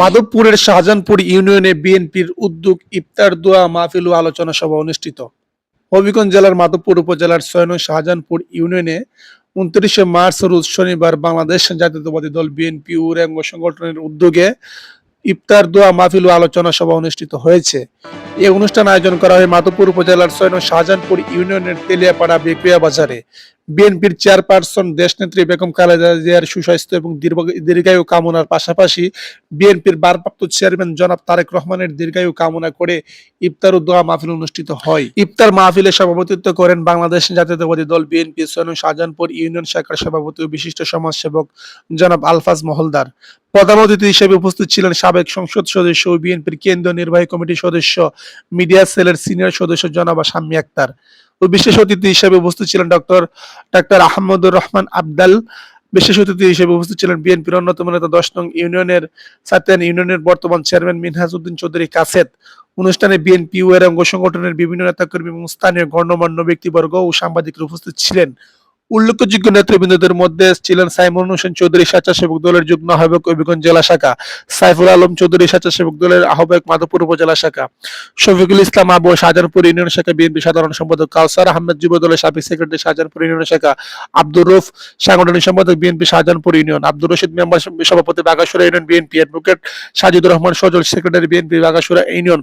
মাধবপুরের শাহজাহানপুর ইউনিয়নে বিএনপির উদ্যোগ, ইফতার, দোয়া, মাহফিল ও আলোচনা সভা অনুষ্ঠিত। হবিগঞ্জ জেলার মাধবপুর উপজেলার ছয় নং শাহজাহানপুর ইউনিয়নে উনত্রিশে মার্চ রোজ শনিবার বাংলাদেশ জাতীয়তাবাদী দল বিএনপি ও সংগঠনের উদ্যোগে ইফতার, দোয়া, মাহফিল ও আলোচনা সভা অনুষ্ঠিত হয়েছে। এই অনুষ্ঠান আয়োজন করা হয় মাধবপুর উপজেলার ছয় নং শাহজাহানপুর ইউনিয়নের তেলিয়াপাড়া বেকুয়া বাজারে। বিএনপির চেয়ারপারসন দেশনেত্রী বেগম খালেদা জিয়ার সুস্বাস্থ্য এবং দীর্ঘায়ু কামনার পাশাপাশি বিএনপির ভারপ্রাপ্ত চেয়ারম্যান জনাব তারেক রহমানের দীর্ঘায়ু কামনা করে ইফতার ও দোয়া মাহফিল অনুষ্ঠিত হয়। ইফতার মাহফিলে সভাপতিত্ব করেন বাংলাদেশ জাতীয়তাবাদী দল বিএনপি সৈন্য শাহজাহানপুর ইউনিয়ন শাখার সভাপতি ও বিশিষ্ট সমাজসেবক জনাব আলফাজ মহলদার। প্রধান অতিথি হিসেবে উপস্থিত ছিলেন সাবেক সংসদ সদস্য ও বিএনপির কেন্দ্রীয় নির্বাহী কমিটির সদস্য, মিডিয়া সেলের সিনিয়র সদস্য জনাব শাম্মী আক্তার। ও বিশেষ অতিথি হিসেবে উপস্থিত ছিলেন ডক্টর ডাক্তার আহমদুর রহমান আবদাল। বিশেষ অতিথি হিসেবে উপস্থিত ছিলেন বিএনপির অন্যতম নেতা দশ নং ইউনিয়নের সাতেন ইউনিয়নের বর্তমান চেয়ারম্যান মিনহাজ উদ্দিন চৌধুরী কাসেদ। অনুষ্ঠানে বিএনপি ও এর অঙ্গ সংগঠনের বিভিন্ন নেতাকর্মী এবং স্থানীয় গণ্যমান্য ব্যক্তিবর্গ ও সাংবাদিকরা উপস্থিত ছিলেন। উল্লেখযোগ্য নেতৃবৃন্দদের মধ্যে ছিলেন সাইমন হোসেন চৌধুরী স্বেচ্ছাসেবক দলের যুগ্ম আহ্বায়ক হবিগঞ্জ জেলা শাখা, সাইফুল আলম চৌধুরী স্বেচ্ছাসেবক দলের আহ্বায়ক মাধবপুর উপজেলা শাখা, শফিকুল ইসলাম আবু শাহজাহানপুর ইউনিয়ন শাখা, বিএনপি সাধারণ সম্পাদক কাউসার আহমেদ যুব দলের সাবেক সেক্রেটারি শাহজাহানপুর ইউনিয়ন শাখা, আব্দুর রুফ সাংগঠনিক সম্পাদক BNP Shahjahanpur union, Abdur Rashid member সভাপতি Bagasura union BNP advocate Sajidur Rahman Sajal secretary BNP Bagasura union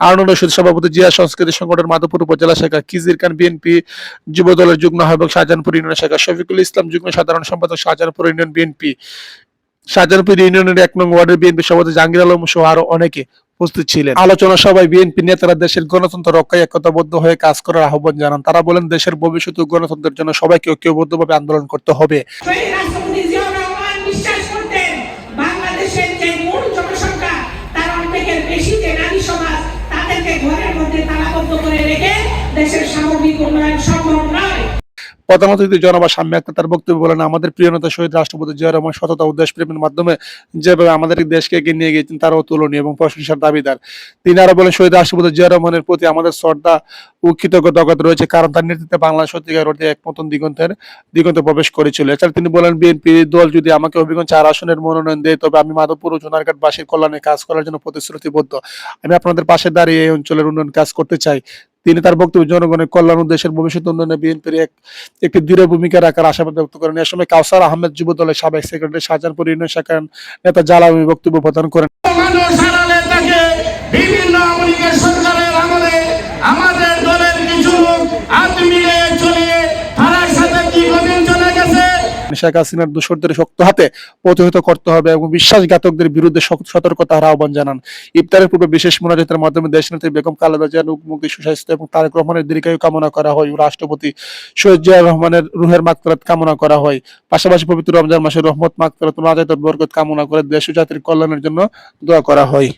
Harun Rashid সভাপতি জিয়া সংস্কৃতি সংগঠন মাধবপুর উপজেলা শাখা কিজির খান বিএনপি যুব দলের যুগ্ম আহ্বায়ক শাহজাহানপুর ইউনিয়ন শাখা শফিকুল ইসলাম যুগ্ম সাধারণ সম্পাদক শাহজাহানপুর ইউনিয়ন বিএনপি। শাহজাহানপুর ইউনিয়নের এক নং ওয়ার্ডের বিএনপি সভাপতি জাহাঙ্গীর আলম সহ আরও অনেকে উপস্থিত ছিলেন। আলোচনা সভায় বিএনপি নেতারা দেশের গণতন্ত্র রক্ষায় একতাবদ্ধ হয়ে কাজ করার আহ্বান জানান। তারা বলেন, দেশের ভবিষ্যৎ গণতন্ত্রের জন্য সবাইকে ঐক্যবদ্ধভাবে আন্দোলন করতে হবে। সামগ্রিক উন্নয়ন প্রধান অতিথি জনবা সাম্য তার বক্তব্য বলেন, আমাদের প্রিয় নেতা শহীদ রাষ্ট্রপতি রহমান সততা ও দেশপ্রেমের মাধ্যমে যেভাবে আমাদের দেশকে এগিয়ে নিয়ে গিয়েছেন এবং প্রশংসার দাবিদার। তিনি আরও বলেন, শহীদ রাষ্ট্রপতি জিয়া রহমানের প্রতি আমাদের শ্রদ্ধা ও কৃতজ্ঞতা রয়েছে, কারণ তার নেতৃত্বে সত্যিকার অর্থে এক নতুন দিগন্তের, দিগন্তে প্রবেশ করেছিল। এছাড়া তিনি বলেন, বিএনপি দল যদি আমাকে অভিজ্ঞ চার আসনের মনোনয়ন দেয়, তবে আমি মাধবপুর ও জোনারঘাট বাসীর কল্যাণে কাজ করার জন্য প্রতিশ্রুতিবদ্ধ। আমি আপনাদের পাশে দাঁড়িয়ে এই অঞ্চলের উন্নয়ন কাজ করতে চাই। তিনি তার বক্তব্য জনগণের কল্যাণ ও দেশের ভবিষ্যৎ উন্নয়নে বিএনপির এক, একটি দৃঢ় ভূমিকা রাখার আশাবাদ ব্যক্ত করেন। এ সময় কাউসার আহমেদ যুব দলের সাবেক সেক্রেটারি শাহজাহানপুর ইউনিয়ন শাখার নেতা জালামি বক্তব্য প্রদান করেন। বিভিন্ন শেখ হাসিনার দোষরদের শক্ত হাতে প্রতিহত করতে হবে এবং বিশ্বাসঘাতকদের বিরুদ্ধে সতর্কতার আহ্বান জানান। ইফতারের পূর্বে বিশেষ মোনাজাতের মাধ্যমে দেশনেত্রী বেগম জিয়ার মুখমুখী সুস্বাস্থ্য এবং তারেক রহমানের দীর্ঘায়ু কামনা করা হয় রাষ্ট্রপতি সৈয়দ জিয়া রহমানের রুহের মাকফিরাত কামনা করা হয়। পাশাপাশি পবিত্র রমজান মাসের রহমত মাকফিরাত ও নাজাত বরকত কামনা করে দেশ ও জাতির কল্যাণের জন্য দোয়া করা হয়।